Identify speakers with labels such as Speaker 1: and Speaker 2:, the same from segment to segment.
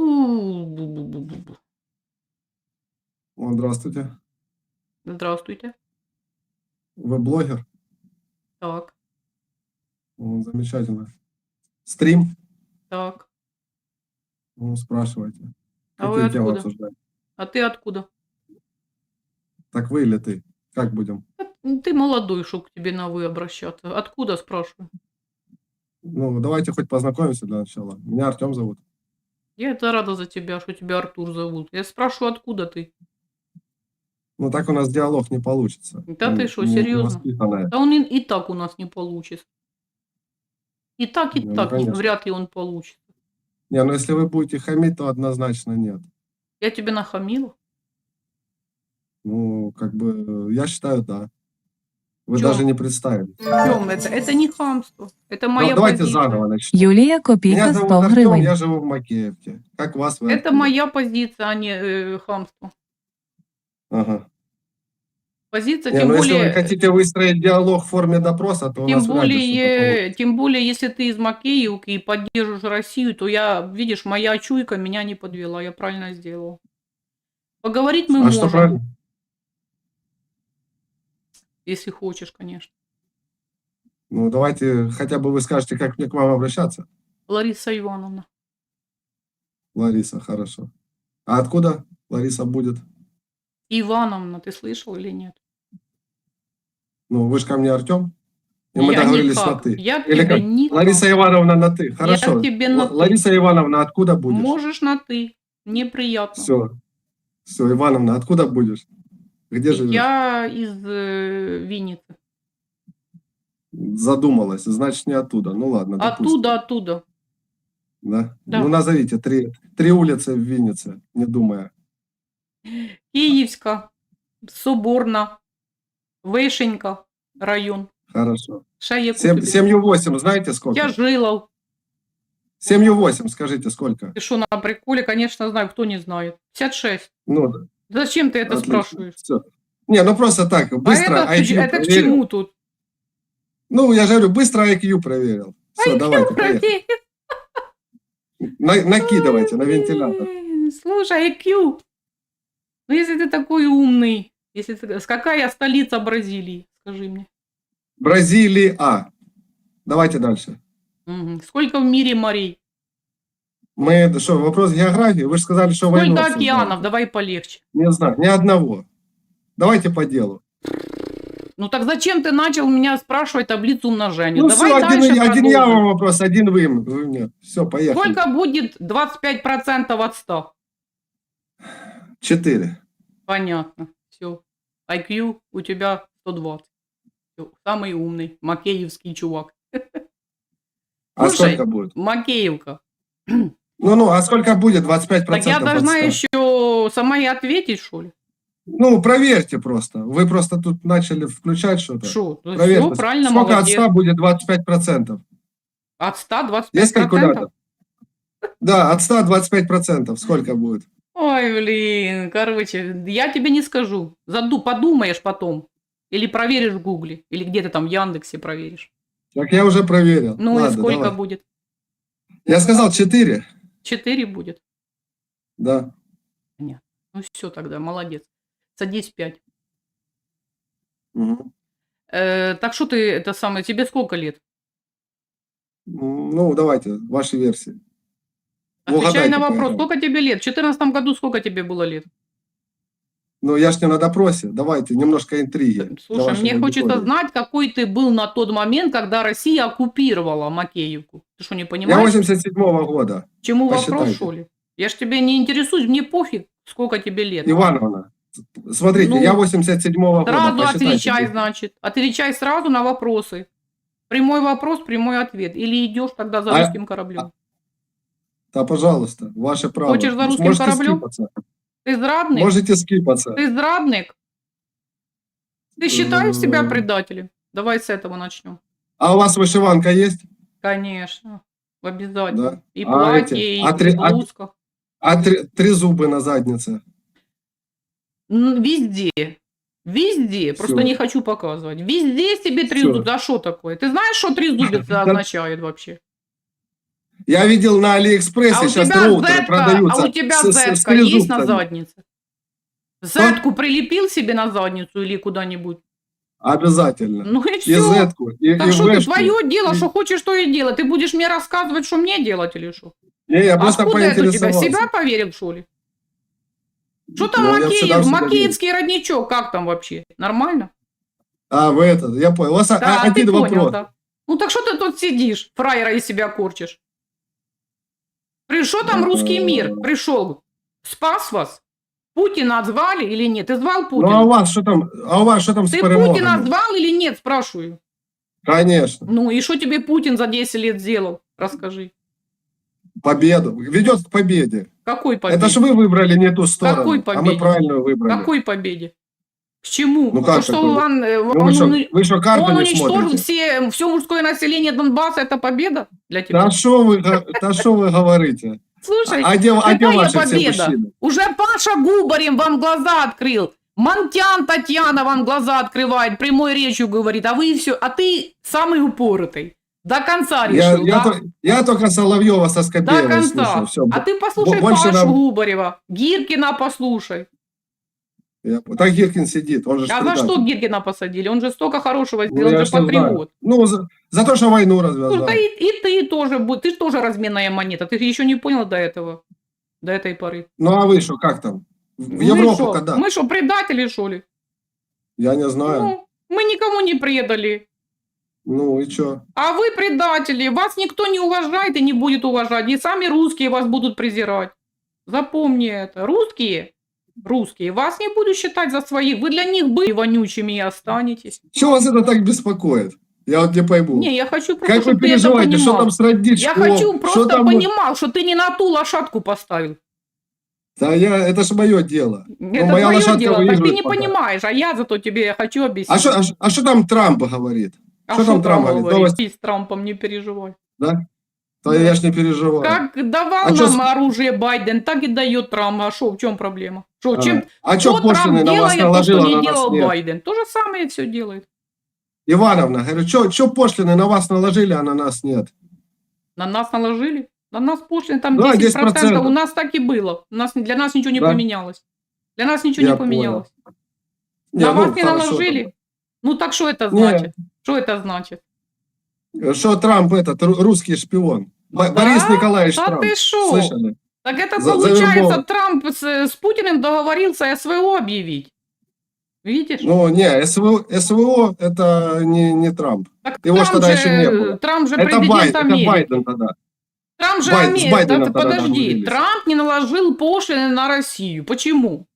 Speaker 1: О, здравствуйте.
Speaker 2: Здравствуйте.
Speaker 1: Вы блогер?
Speaker 2: Так,
Speaker 1: О, замечательно. Стрим?
Speaker 2: так.
Speaker 1: Ну, спрашивайте.
Speaker 2: А вы
Speaker 1: Какие темы
Speaker 2: откуда?
Speaker 1: обсуждать?
Speaker 2: А ты откуда?
Speaker 1: Так вы или ты? Как будем?
Speaker 2: Ну, Ты молодой, чтоб к тебе на вы обращаться. Откуда, спрашиваю?
Speaker 1: Ну, давайте хоть познакомимся для начала. Меня Артем зовут.
Speaker 2: Я это рада за тебя, что тебя Артур зовут. Я спрашиваю, откуда ты?
Speaker 1: Ну, так у нас диалог не получится.
Speaker 2: Да ты
Speaker 1: не
Speaker 2: серьезно? Да он и, и так у нас не получится. И так, и
Speaker 1: Ну,
Speaker 2: так
Speaker 1: конечно.
Speaker 2: вряд ли он получится.
Speaker 1: Не, ну если вы будете хамить, то однозначно нет.
Speaker 2: Я тебе нахамила?
Speaker 1: Ну, как бы, я считаю, да. Вы
Speaker 2: Чё?
Speaker 1: даже не представили.
Speaker 2: Артем, это, это не хамство. Это моя
Speaker 1: Ну, давайте
Speaker 2: позиция.
Speaker 1: заново начнем.
Speaker 3: Юлія
Speaker 1: Меня
Speaker 3: Копійка
Speaker 1: зовут
Speaker 3: 100
Speaker 1: Артем,
Speaker 3: гривень.
Speaker 1: я живу в Макеевке. Как вас? Вы
Speaker 2: Это моя позиция, а не э, хамство.
Speaker 1: Ага.
Speaker 2: Позиция,
Speaker 1: Не,
Speaker 2: тем
Speaker 1: ну если
Speaker 2: более...
Speaker 1: вы хотите выстроить диалог в форме допроса, то у
Speaker 2: Тем
Speaker 1: нас вряд ли что-то
Speaker 2: более,
Speaker 1: получится.
Speaker 2: тем более, если ты из Макеевки и поддерживаешь Россию, то я, видишь, моя чуйка меня не подвела, я правильно сделала. Поговорить мы
Speaker 1: А
Speaker 2: можем,
Speaker 1: что правильно?
Speaker 2: Если хочешь, конечно.
Speaker 1: Ну, давайте хотя бы вы скажете, как мне к вам обращаться.
Speaker 2: Лариса Ивановна.
Speaker 1: Лариса, хорошо. А откуда Лариса будет?
Speaker 2: Ивановна, ты слышал или нет?
Speaker 1: Ну, вы же ко мне Артем. И мы
Speaker 2: я
Speaker 1: договорились на
Speaker 2: никак.
Speaker 1: ты.
Speaker 2: Я
Speaker 1: Или
Speaker 2: тебе
Speaker 1: как?
Speaker 2: никак.
Speaker 1: Лариса Ивановна на ты. Хорошо.
Speaker 2: к тебе на ты.
Speaker 1: Лариса Ивановна, откуда будешь?
Speaker 2: Можешь на ты. Неприятно.
Speaker 1: Все. Все, Ивановна, откуда будешь? Где живешь?
Speaker 2: Я из э, Винницы.
Speaker 1: Задумалась, значит, не оттуда. Ну ладно, допустим.
Speaker 2: Оттуда, оттуда.
Speaker 1: Да?
Speaker 2: Да.
Speaker 1: Ну, назовите три, три улицы в Виннице, не думая.
Speaker 2: Киевска, Соборна, Вишенька, район.
Speaker 1: Хорошо.
Speaker 2: Ще
Speaker 1: Сем-
Speaker 2: тобі?
Speaker 1: Семью восемь, знаете сколько?
Speaker 2: Я Жилов.
Speaker 1: Семью восемь, скажите, сколько?
Speaker 2: Ты что, на приколе? Конечно, знаю. Кто не знает? 56.
Speaker 1: Ну, да,
Speaker 2: Зачем ты это
Speaker 1: отлично.
Speaker 2: спрашиваешь?
Speaker 1: Всё. Не, ну просто так, быстро
Speaker 2: а это,
Speaker 1: IQ
Speaker 2: это к
Speaker 1: проверил.
Speaker 2: чему тут?
Speaker 1: Ну, я же говорю, быстро IQ проверил. Все, давайте, поехали.
Speaker 2: Проверь.
Speaker 1: На- накидывайте на вентилятор.
Speaker 2: Ой, Слушай, IQ. Ну, если ты такой умный, если ты... Какая столица Бразилии? Скажи мне.
Speaker 1: Бразилия. Давайте дальше.
Speaker 2: Мгм. Сколько в мире морей?
Speaker 1: Мы, что, вопрос географии? Вы же сказали, что войну
Speaker 2: Сколько океанов? Давай полегче.
Speaker 1: Не знаю, ни одного. Давайте по делу.
Speaker 2: Ну так зачем ты начал меня спрашивать таблицу умножения?
Speaker 1: Ну
Speaker 2: Давай
Speaker 1: все, один, один я вам вопрос, один вы, вы мне. Все, поехали.
Speaker 2: Сколько будет 25% от 100?
Speaker 1: Четыре.
Speaker 2: Понятно. Все. IQ у тебя 120. Всё, Самый умный. Макеевский чувак.
Speaker 1: А
Speaker 2: Слушай,
Speaker 1: сколько будет?
Speaker 2: Макеевка.
Speaker 1: Ну-ну, а сколько будет 25%
Speaker 2: Так я должна
Speaker 1: 100?
Speaker 2: еще сама и ответить, что ли?
Speaker 1: Ну, проверьте просто. Вы просто тут начали включать что-то.
Speaker 2: Что?
Speaker 1: Проверьте.
Speaker 2: Все правильно,
Speaker 1: Сколько
Speaker 2: молодец.
Speaker 1: от 100 будет 25%?
Speaker 2: От 100 25%?
Speaker 1: Есть калькулятор? Да, от 100 25%. Сколько будет?
Speaker 2: Ой, блин, короче, я тебе не скажу. Заду, подумаешь потом. Или проверишь в Гугле, или где ты там в Яндексе проверишь.
Speaker 1: Так я уже проверил.
Speaker 2: Ну
Speaker 1: Ладно,
Speaker 2: и сколько
Speaker 1: давай.
Speaker 2: будет?
Speaker 1: Я сказал 4.
Speaker 2: 4 будет.
Speaker 1: Да.
Speaker 2: Ну все тогда, молодец. Садись 5.
Speaker 1: Мгм.
Speaker 2: Э, так что ты, это самое, тебе сколько лет?
Speaker 1: Ну, давайте, ваши версии.
Speaker 2: Отвечай
Speaker 1: Угадайте,
Speaker 2: на вопрос,
Speaker 1: поэтому.
Speaker 2: сколько тебе лет? В 2014 году сколько тебе было лет?
Speaker 1: Ну, я ж не на допросе. Давайте, немножко интриги.
Speaker 2: Слушай, мне хочется знать, какой ты был на тот момент, когда Россия оккупировала Макеевку. Ты что, не
Speaker 1: Я
Speaker 2: понимаешь?
Speaker 1: 87-го года.
Speaker 2: Чему вопрос,
Speaker 1: посчитайте.
Speaker 2: что ли? Я ж тебе не интересуюсь, мне пофиг, сколько тебе лет.
Speaker 1: Ивановна, смотрите,
Speaker 2: Ну,
Speaker 1: я 87-го года.
Speaker 2: Сразу отвечай, значит. Отвечай сразу на вопросы. Прямой вопрос, прямой ответ. Или идешь тогда за
Speaker 1: А-
Speaker 2: русским кораблем.
Speaker 1: Да, пожалуйста, ваше право.
Speaker 2: Хочешь за русским
Speaker 1: Можете
Speaker 2: кораблем?
Speaker 1: скипаться.
Speaker 2: Ты зрадник?
Speaker 1: Можете скипаться.
Speaker 2: Ты зрадник? Ты считаешь себя предателем? Давай с этого начнем.
Speaker 1: А у вас вышиванка есть?
Speaker 2: Конечно. Обязательно.
Speaker 1: Да.
Speaker 2: И
Speaker 1: А
Speaker 2: платье,
Speaker 1: эти-
Speaker 2: и
Speaker 1: а три- а-
Speaker 2: блузка.
Speaker 1: А три, три зубы на заднице?
Speaker 2: Везде. Везде. Просто
Speaker 1: Всё.
Speaker 2: не хочу показывать. Везде себе три зуба. Да что такое? Ты знаешь, что три зубица означает вообще?
Speaker 1: Я видел на Алиэкспрессе
Speaker 2: А
Speaker 1: сейчас роутеры
Speaker 2: зетка,
Speaker 1: продаются.
Speaker 2: а у тебя
Speaker 1: с- с- с
Speaker 2: зетка есть на заднице? Зетку прилепил себе на задницу или куда-нибудь?
Speaker 1: Обязательно.
Speaker 2: Ну и
Speaker 1: И
Speaker 2: все.
Speaker 1: зетку, и,
Speaker 2: Так
Speaker 1: и
Speaker 2: что ты твое дело,
Speaker 1: И-
Speaker 2: что хочешь, то и делай. Ты будешь мне рассказывать, что мне делать или что?
Speaker 1: Не, я просто
Speaker 2: Откуда это у тебя? Себя поверил, что ли? Что там
Speaker 1: Ну,
Speaker 2: Макеев? Макеевский родничок, как там вообще? Нормально?
Speaker 1: А, вы это, я понял. У вас а-
Speaker 2: Да,
Speaker 1: один
Speaker 2: ты
Speaker 1: вопрос.
Speaker 2: понял, да. Ну так что ты тут сидишь, фраера из себя корчишь? Пришел там русский мир, пришел, спас вас? Путина отзвали или нет? Ты звал
Speaker 1: Ну, а у
Speaker 2: Путина?
Speaker 1: вас что там, а у вас что там с
Speaker 2: Ты
Speaker 1: перемогами?
Speaker 2: Путина звал или нет, спрашиваю.
Speaker 1: Конечно.
Speaker 2: Ну и что тебе Путин за 10 лет сделал? Расскажи.
Speaker 1: Победу. Ведет к победе.
Speaker 2: Какой победе?
Speaker 1: Это же вы выбрали не ту сторону.
Speaker 2: Какой
Speaker 1: А
Speaker 2: победе?
Speaker 1: мы правильную выбрали.
Speaker 2: Какой победе? Чему?
Speaker 1: Ну, как
Speaker 2: То, что он, э, он
Speaker 1: вы, что, вы что,
Speaker 2: он уничтожил все, все мужское население Донбасса, это победа для тебя?
Speaker 1: Да что вы, да что вы говорите?
Speaker 2: Слушай,
Speaker 1: А где, а где ваши все
Speaker 2: победа?
Speaker 1: мужчины?
Speaker 2: Уже Паша Губарем вам глаза открыл. Монтян Татьяна вам глаза открывает, прямой речью говорит, а вы все, а ты самый упоротый. До конца
Speaker 1: Я,
Speaker 2: решил,
Speaker 1: я,
Speaker 2: да?
Speaker 1: то- я только Соловьева со
Speaker 2: До
Speaker 1: Скобеевой
Speaker 2: конца.
Speaker 1: слушал. Все.
Speaker 2: А ты послушай
Speaker 1: больше
Speaker 2: Пашу
Speaker 1: нам-
Speaker 2: Губарева, Гиркина послушай.
Speaker 1: Так Гиркин сидит, он же
Speaker 2: А за что Гиркина посадили? Он же столько хорошего
Speaker 1: Ну,
Speaker 2: сделал,
Speaker 1: я
Speaker 2: он же
Speaker 1: не знаю.
Speaker 2: патриот.
Speaker 1: Ну, за, за то, что войну
Speaker 2: Ну,
Speaker 1: развязал.
Speaker 2: да и, и ты тоже, будь- ты же тоже разменная монета. Ты еще не понял до этого, до этой поры.
Speaker 1: Ну, а вы что, как там? В
Speaker 2: Мы
Speaker 1: Европу
Speaker 2: шо?
Speaker 1: когда?
Speaker 2: Мы что, предатели, что ли?
Speaker 1: Я не знаю.
Speaker 2: Ну, мы никому не предали.
Speaker 1: Ну, и что?
Speaker 2: А вы предатели, вас никто не уважает и не будет уважать. И сами русские вас будут презирать. Запомни это. Русские, русские, вас не будут считать за своих. Вы для них были вонючими и останетесь.
Speaker 1: Что вас это так беспокоит? Я вот не пойму.
Speaker 2: Не, я хочу просто,
Speaker 1: как вы
Speaker 2: чтобы ты это
Speaker 1: переживаете, что
Speaker 2: понимал.
Speaker 1: там с родничком?
Speaker 2: Я хочу
Speaker 1: что
Speaker 2: просто
Speaker 1: там...
Speaker 2: понимал, что ты не на ту лошадку поставил.
Speaker 1: Да я, это же мое дело.
Speaker 2: Это
Speaker 1: Ну, моя лошадка
Speaker 2: дело, так ты не
Speaker 1: пока.
Speaker 2: понимаешь, а я зато тебе хочу объяснить.
Speaker 1: А что а, а что там Трамп говорит?
Speaker 2: А
Speaker 1: что там Трамп говорит?
Speaker 2: говорит?
Speaker 1: Новости?
Speaker 2: С Трампом не переживай.
Speaker 1: Да? То я ж не переживаю.
Speaker 2: Как давал
Speaker 1: А чё
Speaker 2: нам
Speaker 1: с-
Speaker 2: оружие Байден, так и дает Трамп. А что, в чем проблема? Что,
Speaker 1: А,
Speaker 2: чем
Speaker 1: а что
Speaker 2: что Трамп
Speaker 1: на вас
Speaker 2: делает, то, что не делал
Speaker 1: нет?
Speaker 2: Байден? То же самое все делает.
Speaker 1: Ивановна, говорю, что пошлины на вас наложили, а на нас нет?
Speaker 2: На нас наложили. На нас пошлины там
Speaker 1: Да,
Speaker 2: 10%.
Speaker 1: 10%.
Speaker 2: У нас так и было. У нас, для нас ничего не
Speaker 1: Да.
Speaker 2: поменялось. Для нас ничего
Speaker 1: Я
Speaker 2: не поменялось.
Speaker 1: Не,
Speaker 2: на
Speaker 1: ну,
Speaker 2: вас не
Speaker 1: хорошо
Speaker 2: наложили? Ну так что это
Speaker 1: Не.
Speaker 2: значит? Что это значит?
Speaker 1: Там. Что Трамп этот ру- русский шпион? Б-
Speaker 2: Да?
Speaker 1: Борис Николаевич
Speaker 2: Да
Speaker 1: Трамп.
Speaker 2: ты шо?
Speaker 1: Слышали?
Speaker 2: Так это
Speaker 1: За-
Speaker 2: получается,
Speaker 1: завербован.
Speaker 2: Трамп с, с Путиным договорился СВО объявить. Видишь?
Speaker 1: Ну, не, СВО, СВО это не, не Трамп.
Speaker 2: так
Speaker 1: его ж
Speaker 2: Трамп
Speaker 1: тогда
Speaker 2: же,
Speaker 1: еще не было.
Speaker 2: Трамп же
Speaker 1: Это,
Speaker 2: президент
Speaker 1: Бай- это
Speaker 2: Америки.
Speaker 1: Байден тогда.
Speaker 2: Трамп же
Speaker 1: Бай- с
Speaker 2: Америка.
Speaker 1: Байденом
Speaker 2: Да
Speaker 1: тогда
Speaker 2: подожди,
Speaker 1: договорились.
Speaker 2: Трамп не наложил пошлины на Россию. Почему?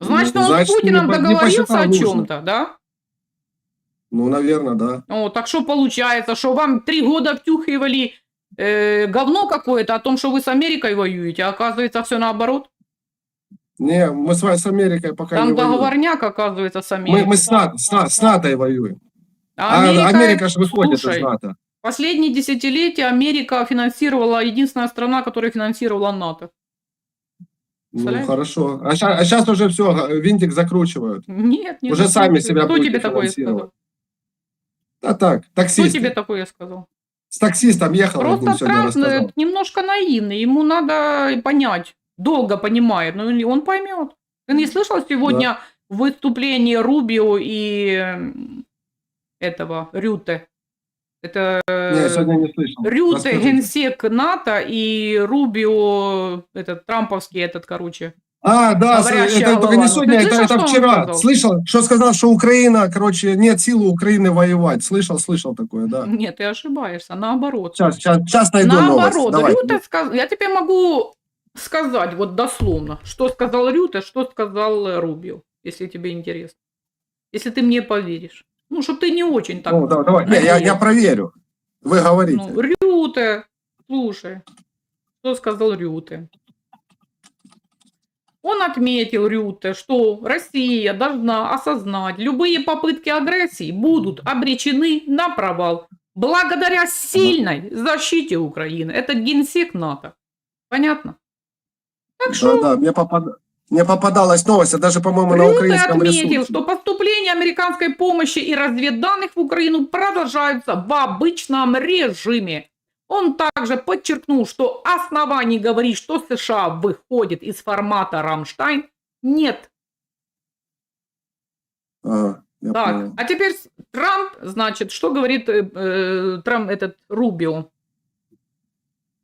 Speaker 2: Значит,
Speaker 1: Ну,
Speaker 2: он
Speaker 1: значит,
Speaker 2: с Путиным
Speaker 1: не по- не
Speaker 2: договорился
Speaker 1: посчитал
Speaker 2: о
Speaker 1: нужным.
Speaker 2: чем-то, да?
Speaker 1: Ну, наверное, да.
Speaker 2: О, так что получается, что вам три года втюхивали э, говно какое-то о том, что вы с Америкой воюете, а оказывается все наоборот.
Speaker 1: Не, мы с вами с Америкой пока
Speaker 2: Там
Speaker 1: не воюем.
Speaker 2: договорняк, оказывается, с Америкой.
Speaker 1: Мы, мы с, На- с, На- с НАТО воюем.
Speaker 2: А
Speaker 1: А Америка, же выходит
Speaker 2: слушай,
Speaker 1: из НАТО.
Speaker 2: Последние десятилетия Америка финансировала, единственная страна, которая финансировала НАТО.
Speaker 1: Ну, хорошо. А сейчас, уже все, винтик закручивают.
Speaker 2: Нет, нет.
Speaker 1: Уже
Speaker 2: нет,
Speaker 1: сами
Speaker 2: нет.
Speaker 1: себя
Speaker 2: Кто тебе такое сказал?
Speaker 1: А так,
Speaker 2: Кто
Speaker 1: таксист.
Speaker 2: тебе такое сказал?
Speaker 1: С таксистом ехал,
Speaker 2: Просто Трамп э, немножко наивный, ему надо понять, долго понимает, но он поймет. Ты не слышал сегодня выступление Рубио и этого Рюте? Это э,
Speaker 1: Не, сегодня не слышал.
Speaker 2: Рюте,
Speaker 1: Расскажите.
Speaker 2: генсек НАТО, и Рубио, этот трамповский, этот, короче.
Speaker 1: А, да,
Speaker 2: Говорящая
Speaker 1: это только не сегодня,
Speaker 2: ты
Speaker 1: это,
Speaker 2: слышал,
Speaker 1: это
Speaker 2: что
Speaker 1: вчера.
Speaker 2: сказал?
Speaker 1: Слышал, что сказал, что Украина, короче, нет силы Украины воевать. Слышал, слышал такое, да.
Speaker 2: Нет, ты ошибаешься, наоборот.
Speaker 1: Сейчас, сейчас, сейчас найду новость.
Speaker 2: Наоборот,
Speaker 1: Давай.
Speaker 2: Рюте сказал, я тебе могу сказать вот дословно, что сказал Рюте, что сказал э, Рубио, если тебе интересно. Если ты мне поверишь. Ну, что ты не очень так.
Speaker 1: Ну, да, давай. Не, я, я проверю. Вы говорите.
Speaker 2: Ну, Рюте, слушай, что сказал Рюте? Он отметил Рюте, что Россия должна осознать, любые попытки агрессии будут обречены на провал благодаря сильной защите Украины. Это генсек НАТО. Понятно? Так
Speaker 1: Да,
Speaker 2: что
Speaker 1: да, мне, попад- мне попадалась новость, а даже, по-моему, на украинском
Speaker 2: отметил,
Speaker 1: ресурсе.
Speaker 2: что поступление американской помощи и разведданных в Украину продолжаются в обычном режиме. Он также подчеркнул, что оснований говорить, что США выходит из формата «Рамштайн» нет.
Speaker 1: Я
Speaker 2: Так,
Speaker 1: понял.
Speaker 2: а теперь Трамп, значит, что говорит э, э, Трамп, этот Рубио?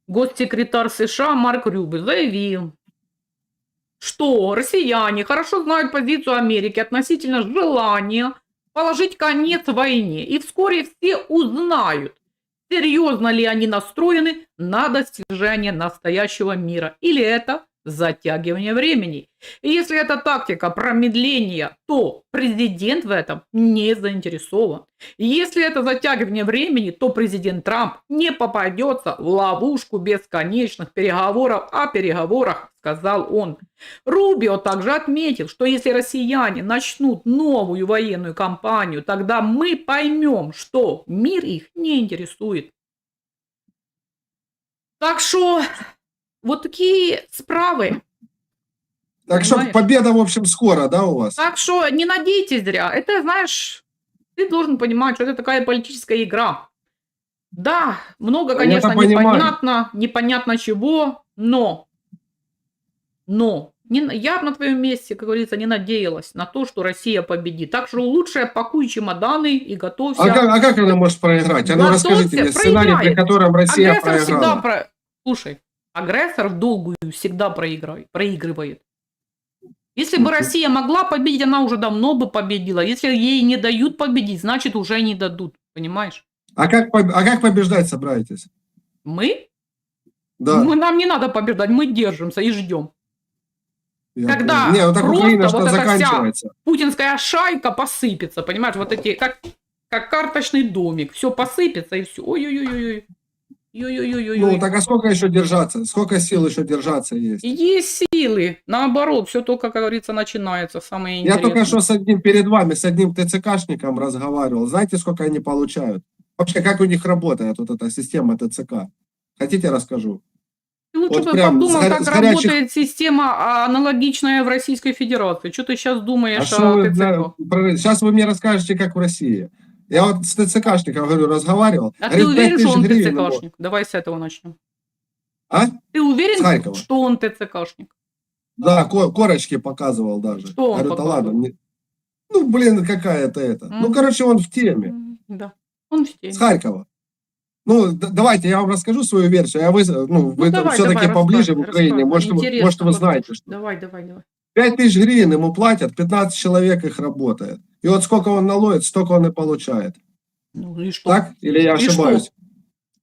Speaker 2: Госсекретарь США Марк Рюбио заявил, что россияне хорошо знают позицию Америки относительно желания положить конец войне, и вскоре все узнают, серьезно ли они настроены на достижение настоящего мира, или это затягивание времени. И если это тактика промедления, то президент в этом не заинтересован. И если это затягивание времени, то президент Трамп не попадется в ловушку бесконечных переговоров о переговорах, сказал он. Рубио также отметил, что если россияне начнут новую военную кампанию, тогда мы поймем, что мир их не интересует. Так что вот такие справы.
Speaker 1: Так что
Speaker 2: Понимаешь?
Speaker 1: победа, в общем, скоро, да, у вас?
Speaker 2: Так что не надейтесь зря. Это, знаешь, ты должен понимать, что это такая политическая игра. Да, много, конечно,
Speaker 1: это понимаю.
Speaker 2: непонятно, непонятно чего, но, но не я бы на твоем месте, как говорится, не надеялась на то, что Россия победит. Так что лучше пакуй чемоданы и готовься.
Speaker 1: А как, а как она может проиграть? А ну
Speaker 2: Готовься,
Speaker 1: расскажите мне сценарий, при
Speaker 2: проиграет.
Speaker 1: котором Россия
Speaker 2: Агрессор всегда
Speaker 1: проиграла.
Speaker 2: про... Слушай, агрессор в долгую всегда проигрывает. проигрывает. Если бы. Россия могла победить, она уже давно бы победила. Если ей не дают победить, значит уже не дадут. Понимаешь?
Speaker 1: А как, а как побеждать собираетесь?
Speaker 2: Мы?
Speaker 1: Да.
Speaker 2: мы? Нам не надо побеждать, мы держимся и ждем.
Speaker 1: я
Speaker 2: когда.
Speaker 1: Не, ну так
Speaker 2: просто
Speaker 1: Украина
Speaker 2: вот эта вся-. Путинская шайка посыпется, понимаешь? Вот эти, как, как карточный домик. Все посыпется и все. Ой-ой-ой-ой. Ой-ой-ой-ой.
Speaker 1: Ну, так а сколько еще держаться? Сколько сил еще держаться есть?
Speaker 2: Есть силы. Наоборот, все только, как говорится, начинается. Самое
Speaker 1: Я
Speaker 2: интересное.
Speaker 1: только что с одним перед вами, с одним ТЦКшником разговаривал. Знаете, сколько они получают? Вообще, как у них работает вот эта система ТЦК? Хотите, расскажу?
Speaker 2: Ты лучше
Speaker 1: Вот
Speaker 2: бы подумал, как
Speaker 1: горячих-
Speaker 2: работает система а, аналогичная в Российской Федерации. Что ты сейчас
Speaker 1: А
Speaker 2: думаешь
Speaker 1: что
Speaker 2: о
Speaker 1: вы,
Speaker 2: ТЦК?
Speaker 1: да, про- сейчас вы мне расскажете, как в России. Я вот с ТЦКшником, говорю, разговаривал.
Speaker 2: А ты
Speaker 1: говорит,
Speaker 2: уверен,
Speaker 1: 5000
Speaker 2: что он. ТЦКшник? Давай с этого начнем.
Speaker 1: А?
Speaker 2: Ты уверен, что он ТЦКшник?
Speaker 1: Да, ко- корочки показывал даже.
Speaker 2: Что он
Speaker 1: говорю, да
Speaker 2: показывал?
Speaker 1: ладно. мне- Ну, блин, какая-то это. Ну,
Speaker 2: Мгм.
Speaker 1: короче, он в теме.
Speaker 2: М, Да, он в теме.
Speaker 1: С Харькова. Ну, давайте я вам расскажу свою версию, а вы, ну, вы там
Speaker 2: давай,
Speaker 1: все-таки поближе в Украине, может, вы,
Speaker 2: Интересно
Speaker 1: может, вы знаете, что.
Speaker 2: Давай, давай, давай.
Speaker 1: 5 тысяч гривен ему платят, 15 человек их работает. И вот сколько он наловит, столько он и получает.
Speaker 2: Ну и что?
Speaker 1: Так? Или я
Speaker 2: И что?
Speaker 1: ошибаюсь?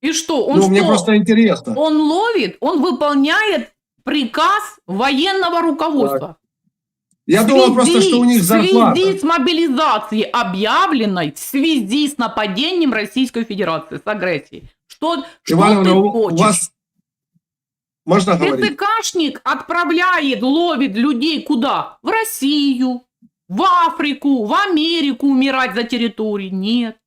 Speaker 2: И что? Он
Speaker 1: ну,
Speaker 2: что?
Speaker 1: мне просто интересно.
Speaker 2: Он ловит, он выполняет приказ военного руководства.
Speaker 1: Я
Speaker 2: В
Speaker 1: думал просто, что у них
Speaker 2: В
Speaker 1: зарплата.
Speaker 2: связи с мобилизацией, объявленной в связи с нападением Российской Федерации, с агрессией. Что, что
Speaker 1: Ивановна,
Speaker 2: ты
Speaker 1: у, у
Speaker 2: хочешь?
Speaker 1: вас... Можно говорить?
Speaker 2: ТЦКшник отправляет, ловит людей куда? В Россию, в Африку, в Америку умирать за территории. Нет.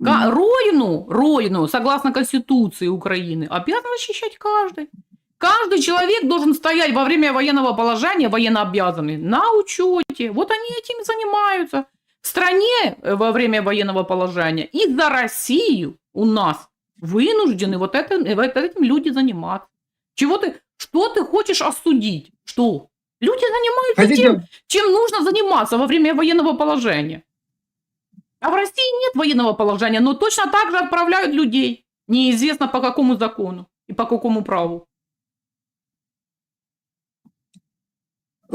Speaker 2: Родину, родину, согласно Конституции Украины, обязан защищать каждый. Каждый человек должен стоять во время военного положения, военнообязанный, на учете. Вот они этим и занимаются. В стране э, во время военного положения и за Россию у нас вынуждены вот, это, вот этим люди заниматься. Чего ты, что ты хочешь осудить? Что? Люди занимаются тем,
Speaker 1: Хотите,
Speaker 2: чем нужно заниматься во время военного положения. А в России нет военного положения, но точно так же отправляют людей. Неизвестно по какому закону и по какому праву.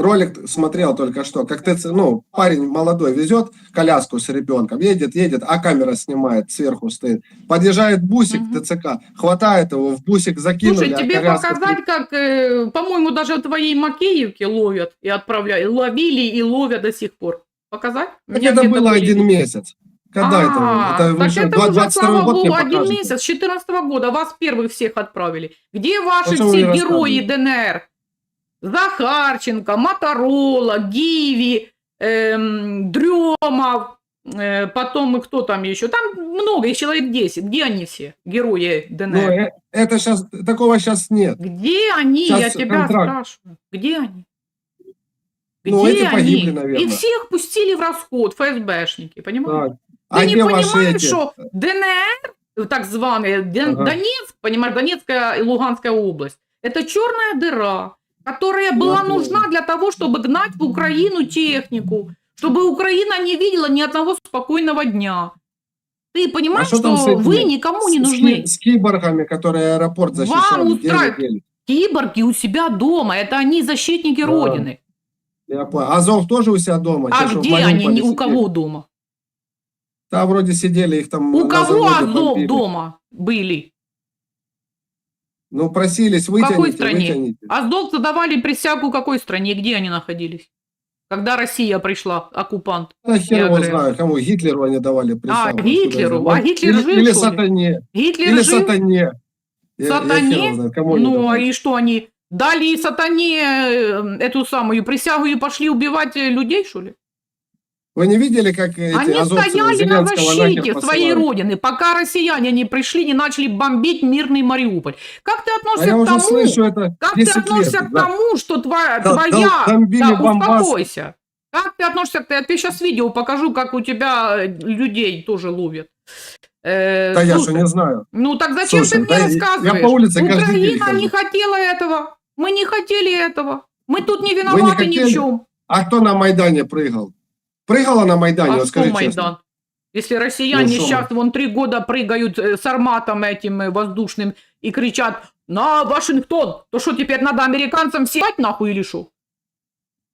Speaker 1: Ролик смотрел только что, как ТЦ, ну, парень молодой везет коляску с ребенком, едет, едет, а камера снимает, сверху стоит. Подъезжает бусик
Speaker 2: Мгм.
Speaker 1: ТЦК, хватает его, в бусик закинули.
Speaker 2: Слушай,
Speaker 1: а
Speaker 2: тебе показать, как, э, по-моему, даже в твоей Макеевке ловят и отправляют. Ловили и ловят до сих пор. Показать?
Speaker 1: Так это было
Speaker 2: были.
Speaker 1: один месяц. Когда это?
Speaker 2: А,
Speaker 1: Это вы
Speaker 2: так
Speaker 1: что,
Speaker 2: это
Speaker 1: 20-
Speaker 2: уже,
Speaker 1: 22
Speaker 2: слава
Speaker 1: год
Speaker 2: богу, один месяц, с 14 года. Вас первых всех отправили. Где ваши все герои? ДНР? Захарченко, Моторола, Гиви, эм, Дремов, э, потом и кто там еще? Там много, их человек 10. Где они все, герои
Speaker 1: Ну,
Speaker 2: ДНР?
Speaker 1: э, это сейчас, такого сейчас нет.
Speaker 2: Где они?
Speaker 1: Щас
Speaker 2: Я тебя
Speaker 1: контракт.
Speaker 2: спрашиваю. Где они?
Speaker 1: Ну,
Speaker 2: Где
Speaker 1: эти погибли,
Speaker 2: они?
Speaker 1: наверное.
Speaker 2: И всех пустили в расход, ФСБшники, понимаешь?
Speaker 1: Так.
Speaker 2: Ты
Speaker 1: А
Speaker 2: не понимаешь,
Speaker 1: эти?
Speaker 2: что ДНР так званый Дон-
Speaker 1: Ага.
Speaker 2: Донецк, понимаешь, Донецкая и Луганская область, это черная дыра, которая была нужна для того, чтобы гнать в Украину технику, чтобы Украина не видела ни одного спокойного дня. Ты понимаешь,
Speaker 1: что
Speaker 2: что,
Speaker 1: с этими-
Speaker 2: вы никому не
Speaker 1: С- с
Speaker 2: нужны.
Speaker 1: ки- С, киборгами, которые аэропорт
Speaker 2: Вам
Speaker 1: защищали. где
Speaker 2: устраивает. Киборги у себя дома, это они защитники
Speaker 1: Да.
Speaker 2: Родины.
Speaker 1: Я понял. Азов тоже у себя дома?
Speaker 2: А
Speaker 1: что в
Speaker 2: где они, не- у
Speaker 1: сидели?
Speaker 2: кого дома?
Speaker 1: Там вроде сидели, их там
Speaker 2: У кого Азов дома были?
Speaker 1: Ну, просились,
Speaker 2: В какой
Speaker 1: вытяните,
Speaker 2: стране?
Speaker 1: вытяните.
Speaker 2: Азов задавали присягу какой стране? Где они находились? Когда Россия пришла, оккупант.
Speaker 1: Да хер его знаю, кому Гитлеру они давали присягу. откуда я
Speaker 2: Гитлеру?
Speaker 1: знаю.
Speaker 2: А Гитлер
Speaker 1: или,
Speaker 2: жив,
Speaker 1: Или сатане.
Speaker 2: Гитлер
Speaker 1: Или
Speaker 2: жив?
Speaker 1: сатане. Я- я
Speaker 2: Сатане?
Speaker 1: хер его знает, кому
Speaker 2: Ну, а
Speaker 1: давали.
Speaker 2: и что они? Дали сатане э, эту самую присягу и пошли убивать э, людей, что ли?
Speaker 1: Вы не видели, как эти
Speaker 2: Они
Speaker 1: азовцы
Speaker 2: стояли на защите своей родины, пока россияне не пришли, не начали бомбить мирный Мариуполь. Как ты
Speaker 1: А
Speaker 2: относишься
Speaker 1: я
Speaker 2: к тому,
Speaker 1: слышу это
Speaker 2: как ты
Speaker 1: 10
Speaker 2: относишься
Speaker 1: лет.
Speaker 2: к
Speaker 1: да.
Speaker 2: тому, что твоя,
Speaker 1: Да,
Speaker 2: твоя, да,
Speaker 1: бомбасы.
Speaker 2: успокойся. Как ты относишься к Я тебе сейчас видео покажу, как у тебя э, людей тоже ловят. Э,
Speaker 1: Да я
Speaker 2: слушай,
Speaker 1: что не знаю.
Speaker 2: Ну так зачем
Speaker 1: Слушай,
Speaker 2: ты мне
Speaker 1: да я- я
Speaker 2: рассказываешь?
Speaker 1: по улице
Speaker 2: Украина
Speaker 1: хожу.
Speaker 2: не хотела этого. Мы не хотели этого. Мы тут не
Speaker 1: не
Speaker 2: виноваты ни в чем.
Speaker 1: А кто на Майдане прыгал? Прыгала на Майдане,
Speaker 2: А
Speaker 1: вот скажи
Speaker 2: Майдан?
Speaker 1: честно.
Speaker 2: Если россияне
Speaker 1: Ну,
Speaker 2: сейчас вон три года прыгают э, с арматом этим э, воздушным и кричат на Вашингтон, то что теперь надо американцам сидеть нахуй или что?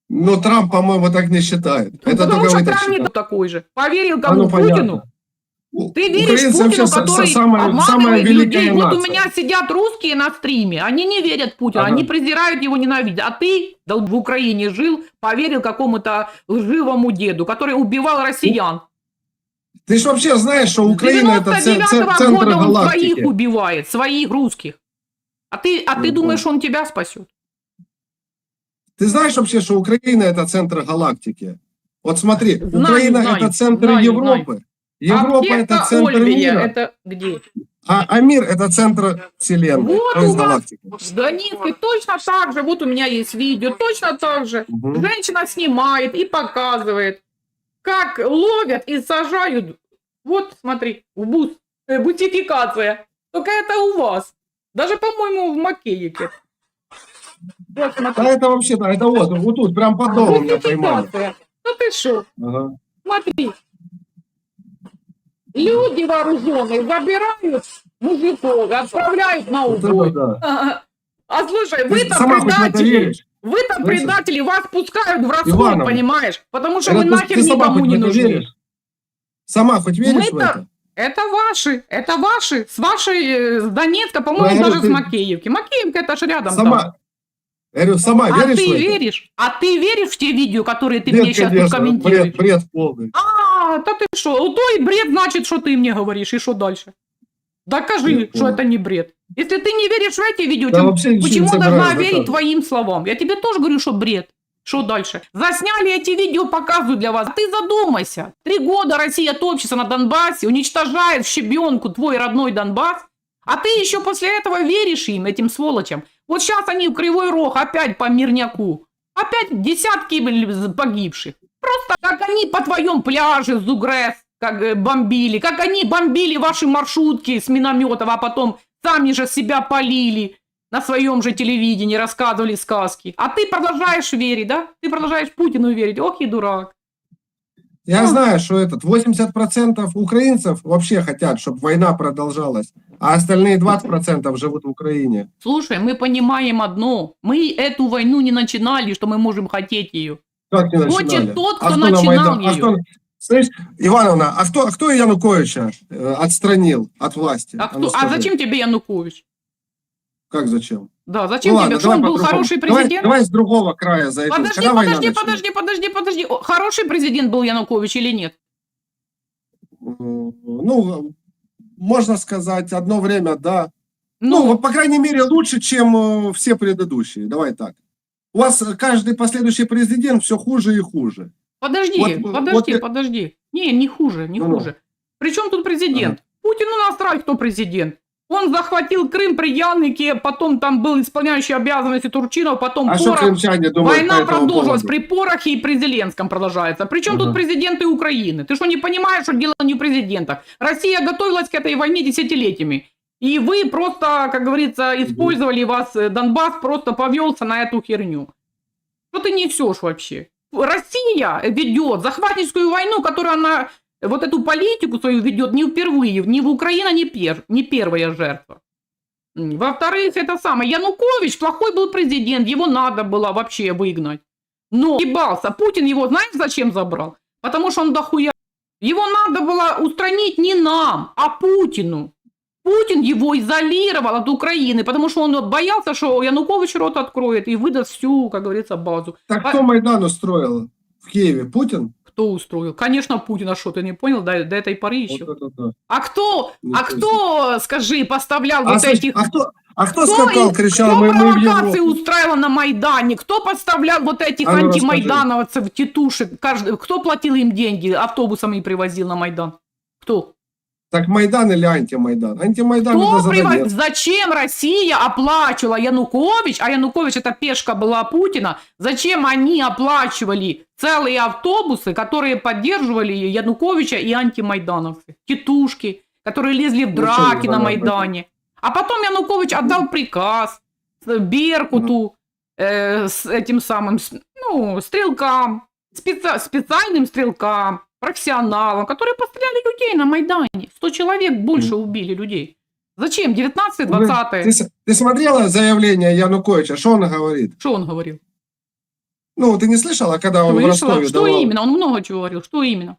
Speaker 1: Но Трамп, по-моему, так не считает.
Speaker 2: Ну,
Speaker 1: Это
Speaker 2: потому что Трамп не такой же. Поверил
Speaker 1: А,
Speaker 2: кому
Speaker 1: ну,
Speaker 2: Путину.
Speaker 1: понятно.
Speaker 2: Ты веришь
Speaker 1: Украинцы
Speaker 2: Путину, который
Speaker 1: са- самая, самая
Speaker 2: обманывает
Speaker 1: великая
Speaker 2: людей? Вот у
Speaker 1: нация.
Speaker 2: меня сидят русские на стриме, они не верят Путину,
Speaker 1: Ага.
Speaker 2: они презирают его, ненавидят. А ты в Украине жил, поверил какому-то лживому деду, который убивал россиян.
Speaker 1: Ты же вообще знаешь, что Украина это ц- ц-
Speaker 2: 99
Speaker 1: центр
Speaker 2: года он своих
Speaker 1: галактики.
Speaker 2: убивает, своих русских. А ты, а ты
Speaker 1: Ну,
Speaker 2: думаешь, он тебя спасет?
Speaker 1: Ты знаешь вообще, что Украина это центр галактики? Вот смотри,
Speaker 2: Знаю,
Speaker 1: Украина
Speaker 2: знаю,
Speaker 1: это центр
Speaker 2: знаю,
Speaker 1: Европы. Европа
Speaker 2: Аптека
Speaker 1: это центр
Speaker 2: Ольвия,
Speaker 1: мира,
Speaker 2: это где?
Speaker 1: а, а мир это центр вселенной,
Speaker 2: Вот у вас
Speaker 1: галактики.
Speaker 2: В Донецке точно так же, вот у меня есть видео, точно так же.
Speaker 1: Мгм.
Speaker 2: Женщина снимает и показывает, как ловят и сажают. Вот, смотри, в бус, э, бутификация. Только это у вас. Даже, по-моему, в Макеевке. Вот,
Speaker 1: Да
Speaker 2: смотри.
Speaker 1: это вообще, да, это вот, вот тут, прям под домом меня поймали.
Speaker 2: Ну ты что?
Speaker 1: Ага.
Speaker 2: Смотри. Люди вооруженные забирают мужиков, отправляют на убой.
Speaker 1: да.
Speaker 2: А, а слушай,
Speaker 1: Ты
Speaker 2: вы-то
Speaker 1: сама хоть в это
Speaker 2: предатели.
Speaker 1: веришь?
Speaker 2: Вы-то
Speaker 1: Слышишь?
Speaker 2: предатели, вас пускают в расход,
Speaker 1: Ивановна,
Speaker 2: понимаешь? Потому что
Speaker 1: Это
Speaker 2: вы
Speaker 1: ты-
Speaker 2: нахер
Speaker 1: ты сама
Speaker 2: никому
Speaker 1: хоть в
Speaker 2: не
Speaker 1: это
Speaker 2: нужны.
Speaker 1: веришь? Сама хоть веришь в
Speaker 2: Мы-то-
Speaker 1: это?
Speaker 2: Это ваши, это ваши. С вашей, э, с Донецка, по-моему,
Speaker 1: я
Speaker 2: даже
Speaker 1: говорю,
Speaker 2: с
Speaker 1: ты-
Speaker 2: Макеевки. Макеевка это же рядом там.
Speaker 1: Сама. Я говорю, сама
Speaker 2: А
Speaker 1: веришь
Speaker 2: ты
Speaker 1: в это?
Speaker 2: веришь? А ты веришь в те видео, которые ты
Speaker 1: Бред,
Speaker 2: мне сейчас
Speaker 1: конечно,
Speaker 2: комментируешь?
Speaker 1: бред, бред полный.
Speaker 2: А, да ты что? Ну, то и бред, значит, что ты мне говоришь, и что дальше? Докажи,
Speaker 1: Я
Speaker 2: что
Speaker 1: понял.
Speaker 2: это не бред. Если ты не веришь в эти видео,
Speaker 1: Да
Speaker 2: тем- почему должна верить
Speaker 1: доказывать.
Speaker 2: твоим словам? Я тебе тоже говорю, что бред. Что дальше? Засняли эти видео, показывают для вас. Ты задумайся. Три года Россия топчется на Донбассе, уничтожает в щебенку твой родной Донбасс, а ты еще после этого веришь им, этим сволочам. Вот сейчас они в Кривой Рог опять по мирняку. Опять десятки погибших. Просто как они по твоем пляже Зугрес как э, бомбили, как они бомбили ваши маршрутки с минометов, а потом сами же себя полили на своем же телевидении, рассказывали сказки. А ты продолжаешь верить, да? Ты продолжаешь Путину верить. Ох и дурак.
Speaker 1: Я
Speaker 2: Ну.
Speaker 1: знаю, что этот 80% украинцев вообще хотят, чтобы война продолжалась, а остальные 20% живут в Украине.
Speaker 2: Слушай, мы понимаем одно. Мы эту войну не начинали, что мы можем хотеть ее.
Speaker 1: Как не начинали?
Speaker 2: тот, кто
Speaker 1: на
Speaker 2: начинал
Speaker 1: Майдан- а кто- Слышь, Ивановна, а кто, а кто Януковича э, отстранил от власти?
Speaker 2: А,
Speaker 1: ну
Speaker 2: кто, а
Speaker 1: скажи.
Speaker 2: зачем тебе Янукович?
Speaker 1: Как зачем?
Speaker 2: Да, зачем
Speaker 1: Ну
Speaker 2: тебе?
Speaker 1: ладно,
Speaker 2: Что он
Speaker 1: давай
Speaker 2: был хороший
Speaker 1: Давай-
Speaker 2: президент?
Speaker 1: Давай, с другого края зайдем.
Speaker 2: Подожди,
Speaker 1: Когда война
Speaker 2: подожди, подожди, подожди, подожди. Хороший президент был Янукович или нет?
Speaker 1: Ну, можно сказать, одно время, да.
Speaker 2: Ну,
Speaker 1: Ну, по крайней мере, лучше, чем э, все предыдущие. Давай так. У вас э, каждый последующий президент все хуже и хуже.
Speaker 2: подожди,
Speaker 1: вот-
Speaker 2: подожди,
Speaker 1: вот-
Speaker 2: подожди. Не, не хуже, не
Speaker 1: Ну-ну.
Speaker 2: хуже. Причем тут президент? Путин у нас страх, кто президент. Он захватил Крым при Яныке, потом там был исполняющий обязанности Турчинов, потом
Speaker 1: А
Speaker 2: Порох.
Speaker 1: крымчане думают по
Speaker 2: Война
Speaker 1: этому
Speaker 2: продолжилась
Speaker 1: поводу?
Speaker 2: при Порохе и при Зеленском продолжается. Причем
Speaker 1: Ага.
Speaker 2: тут президенты Украины? Ты что, не понимаешь, что дело не в президентах? Россия готовилась к этой войне десятилетиями. И вы просто, как говорится, использовали вас, э, Донбасс просто повелся на эту херню. Что ты несешь вообще? Россия ведет захватническую войну, которую она, вот эту политику свою ведет не впервые, ни в Украина не, пер, не первая жертва. Во-вторых, это самое, Янукович плохой был президент, его надо было вообще выгнать. Но ебался, Путин его, знаешь, зачем забрал? Потому что он дохуя. Его надо было устранить не нам, а Путину. Путин его изолировал от Украины, потому что он боялся, что Янукович рот откроет и выдаст всю, как говорится, базу.
Speaker 1: Так
Speaker 2: А-
Speaker 1: кто Майдан устроил в Киеве? Путин?
Speaker 2: Кто устроил? Конечно, Путин, а что, ты не понял до, до этой поры еще?
Speaker 1: Вот это да.
Speaker 2: А кто,
Speaker 1: Ничего
Speaker 2: а кто, скажи, поставлял
Speaker 1: А,
Speaker 2: вот
Speaker 1: слушай,
Speaker 2: этих...
Speaker 1: а кто, а кто
Speaker 2: Кто
Speaker 1: скакал, кричал,
Speaker 2: кто
Speaker 1: мы, мы в Европу?
Speaker 2: устраивал на Майдане? Кто подставлял вот этих
Speaker 1: А ну,
Speaker 2: антимайдановцев, тетушек? Каждый, кто платил им деньги, автобусами привозил на Майдан? Кто?
Speaker 1: Так Майдан или антимайдан? Антимайдан
Speaker 2: Кто
Speaker 1: это Донецк.
Speaker 2: Зачем Россия оплачивала Янукович, а Янукович это пешка была Путина, зачем они оплачивали целые автобусы, которые поддерживали Януковича и антимайдановцы? Тетушки, которые лезли в
Speaker 1: Ну,
Speaker 2: драки на? Майдане. А потом Янукович отдал приказ э, Беркуту, э, с этим самым, ну, стрелкам, специ- специальным стрелкам, профессионалам, которые постреляли людей на Майдане. 100 человек больше убили людей. Зачем? 19
Speaker 1: Вы-
Speaker 2: 20
Speaker 1: Ты, ты смотрела заявление Януковича? Что он говорит?
Speaker 2: Что он говорил?
Speaker 1: Ну, ты не слышала, когда он в
Speaker 2: Слышала?
Speaker 1: Ростове
Speaker 2: Что
Speaker 1: давал?
Speaker 2: именно? Он много чего говорил. Что именно?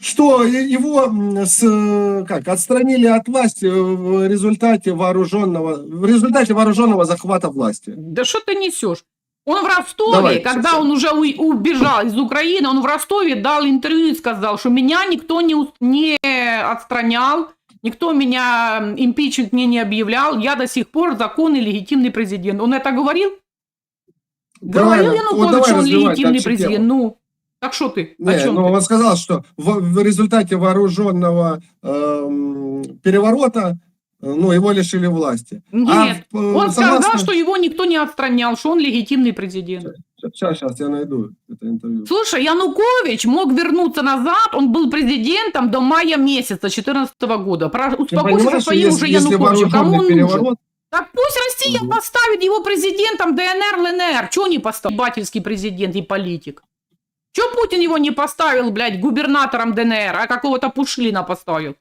Speaker 1: Что его с, как, отстранили от власти в результате вооруженного, в результате вооруженного захвата власти.
Speaker 2: Да что ты несешь? Он в Ростове,
Speaker 1: Давай,
Speaker 2: когда
Speaker 1: всё.
Speaker 2: он уже уй- убежал из Украины, он в Ростове дал интервью и сказал, что меня никто не, не отстранял, никто меня м, импичмент мне не объявлял, я до сих пор законный легитимный президент. Он это говорил? Говорил Янукович, что он легитимный президент.
Speaker 1: тему.
Speaker 2: Ну, так что ты? О
Speaker 1: Не,
Speaker 2: чем
Speaker 1: ну
Speaker 2: ты?
Speaker 1: он сказал, что в, в результате вооруженного эм, переворота, э, ну, его лишили власти.
Speaker 2: Нет,
Speaker 1: в- э,
Speaker 2: он
Speaker 1: согласно-
Speaker 2: сказал, что его никто не отстранял, что он легитимный президент.
Speaker 1: Сейчас, сейчас я найду это интервью.
Speaker 2: Слушай, Янукович мог вернуться назад, он был президентом до мая месяца 2014 года. Про- Успокойся своим
Speaker 1: если,
Speaker 2: уже
Speaker 1: если.
Speaker 2: Кому он нужен?
Speaker 1: переворот,
Speaker 2: Так пусть Россия
Speaker 1: Мгм.
Speaker 2: поставит его президентом ДНР, ЛНР. Чего не поставил? Бательский президент и политик. Чего Путин его не поставил, блядь, губернатором ДНР, а какого-то Пушлина поставил?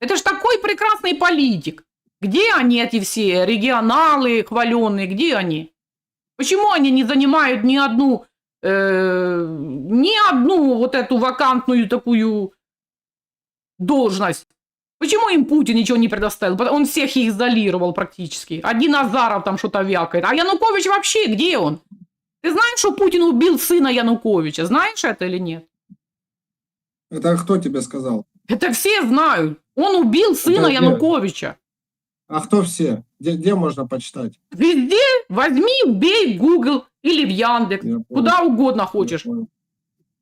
Speaker 2: Это ж такой прекрасный политик. Где они, эти все регионалы хваленные, где они? Почему они не занимают ни одну, э, ни одну вот эту вакантную такую должность? Почему им Путин ничего не предоставил? Он всех их изолировал практически. Один Азаров там что-то вякает. А Янукович вообще где он? Ты знаешь, что Путин убил сына Януковича? Знаешь это или нет?
Speaker 1: это кто тебе сказал?
Speaker 2: Это все знают. Он убил сына
Speaker 1: где?
Speaker 2: Януковича.
Speaker 1: А кто все? Где, где можно почитать?
Speaker 2: Везде возьми, вбей в Google или в Яндекс.
Speaker 1: Я понял.
Speaker 2: Куда угодно
Speaker 1: Я
Speaker 2: хочешь.
Speaker 1: понял.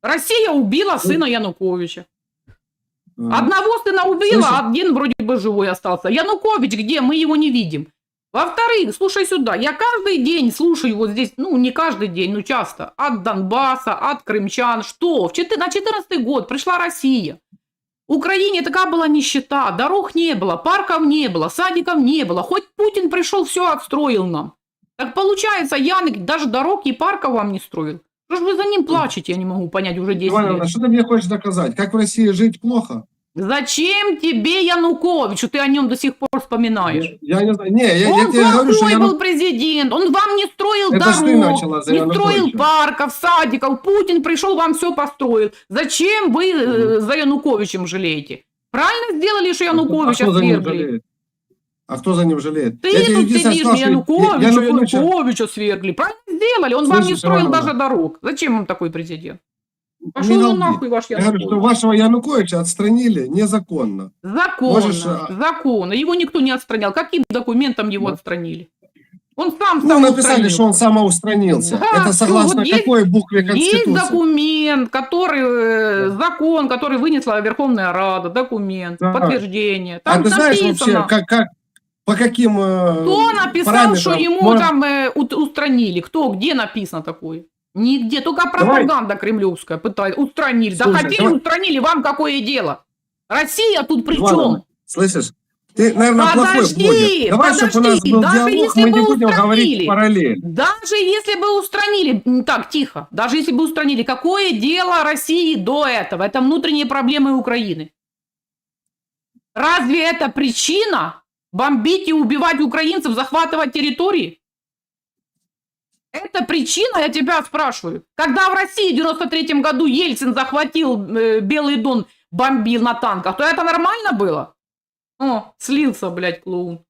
Speaker 2: Россия убила сына Януковича.
Speaker 1: А,
Speaker 2: Одного сына убила,
Speaker 1: Слушай.
Speaker 2: а один вроде бы живой остался. Янукович где? Мы его не видим. Во-вторых, слушай сюда, я каждый день слушаю вот здесь, ну не каждый день, но часто, от Донбасса, от крымчан, что в на 14 год пришла Россия. В Украине такая была нищета, дорог не было, парков не было, садиков не было. Хоть Путин пришел, все отстроил нам. Так получается, Янык даже дорог и парков вам не строил. Что ж вы за ним плачете, я не могу понять уже 10
Speaker 1: Ивановна,
Speaker 2: лет.
Speaker 1: что ты мне хочешь доказать? Как в России жить плохо?
Speaker 2: Зачем тебе Янукович, что ты о нем до сих пор вспоминаешь?
Speaker 1: Я, я не знаю. Не, я, я
Speaker 2: он
Speaker 1: тебе говорю, что
Speaker 2: плохой
Speaker 1: я...
Speaker 2: был президент, он вам не строил
Speaker 1: Это
Speaker 2: дорог, не строил
Speaker 1: Януковича.
Speaker 2: парков, садиков. Путин пришел, вам все построил. Зачем вы э, за Януковичем жалеете? Правильно сделали, что
Speaker 1: а
Speaker 2: Януковича
Speaker 1: ним
Speaker 2: свергли.
Speaker 1: А кто за ним жалеет?
Speaker 2: Ты
Speaker 1: Я
Speaker 2: тут сидишь, Януковича,
Speaker 1: Януковича-
Speaker 2: свергли. Правильно сделали, он вам не строил
Speaker 1: Ивановна?
Speaker 2: даже дорог. Зачем вам такой президент? Пошел
Speaker 1: долби.
Speaker 2: нахуй ваш
Speaker 1: Я говорю, что
Speaker 2: Янукович.
Speaker 1: вашего Януковича отстранили незаконно.
Speaker 2: Законно,
Speaker 1: Можешь, а-
Speaker 2: законно. Его никто не отстранял. Каким документом его
Speaker 1: Да.
Speaker 2: отстранили? Он сам
Speaker 1: Ну, написали, что он самоустранился.
Speaker 2: Да,
Speaker 1: Это согласно
Speaker 2: вот есть-
Speaker 1: какой букве
Speaker 2: Есть
Speaker 1: Конституции?
Speaker 2: документ, который, э, закон, который вынесла Верховная Рада, документ,
Speaker 1: Да.
Speaker 2: подтверждение.
Speaker 1: А
Speaker 2: Там
Speaker 1: ты знаешь
Speaker 2: написано,
Speaker 1: вообще, как, как, по каким э,
Speaker 2: кто написал, что ему
Speaker 1: можно-
Speaker 2: там э, устранили, кто, где написано такое? Нигде, только
Speaker 1: Давай.
Speaker 2: пропаганда кремлевская пытается, устранили.
Speaker 1: Слушай,
Speaker 2: хотели,
Speaker 1: давай.
Speaker 2: устранили, вам какое дело? Россия тут при чем?
Speaker 1: Слышишь? Ты, наверное, плохой
Speaker 2: Подожди,
Speaker 1: блогер. Давай, чтобы у нас
Speaker 2: подожди,
Speaker 1: был
Speaker 2: даже
Speaker 1: диалог,
Speaker 2: если
Speaker 1: мы не
Speaker 2: бы
Speaker 1: будем говорить
Speaker 2: устранили.
Speaker 1: параллель.
Speaker 2: Даже если бы устранили, так, тихо, даже если бы устранили, какое дело России до этого? Это внутренние проблемы Украины. Разве это причина бомбить и убивать украинцев, захватывать территории? Это причина, я тебя спрашиваю. Когда в России в 93 году Ельцин захватил э, Белый Дон, бомбил на танках, то это нормально было? О, слился, блядь, клоун.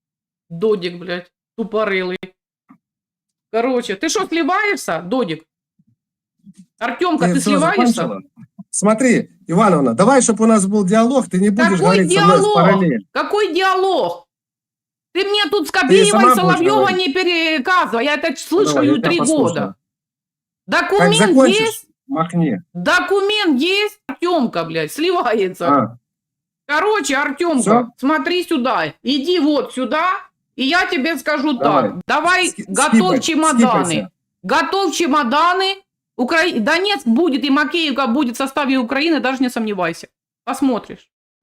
Speaker 2: Додик, блядь, тупорылый. Короче, ты что, сливаешься, Додик? Артемка, ты, сливаешься?
Speaker 1: закончила? Смотри, Ивановна, давай, чтобы у нас был диалог, ты не будешь
Speaker 2: Какой
Speaker 1: говорить со мной
Speaker 2: диалог?
Speaker 1: параллель.
Speaker 2: Какой диалог? Ты мне тут с
Speaker 1: сама будешь
Speaker 2: Соловьева не переказывай. Я это слышу
Speaker 1: Давай, я
Speaker 2: ее
Speaker 1: тебя
Speaker 2: три
Speaker 1: послушаю.
Speaker 2: года.
Speaker 1: Как
Speaker 2: Документ
Speaker 1: закончишь,
Speaker 2: есть?
Speaker 1: махни.
Speaker 2: Документ есть? Артемка, блядь, сливается.
Speaker 1: А,
Speaker 2: Короче, Артемка,
Speaker 1: Всё?
Speaker 2: смотри сюда. Иди вот сюда, и я тебе скажу
Speaker 1: Давай.
Speaker 2: так. Давай,
Speaker 1: ски-
Speaker 2: готовь
Speaker 1: скипай,
Speaker 2: чемоданы.
Speaker 1: скипайся.
Speaker 2: Готовь чемоданы. Укра... Донецк будет и Макеевка будет в составе Украины, даже не сомневайся. Посмотришь.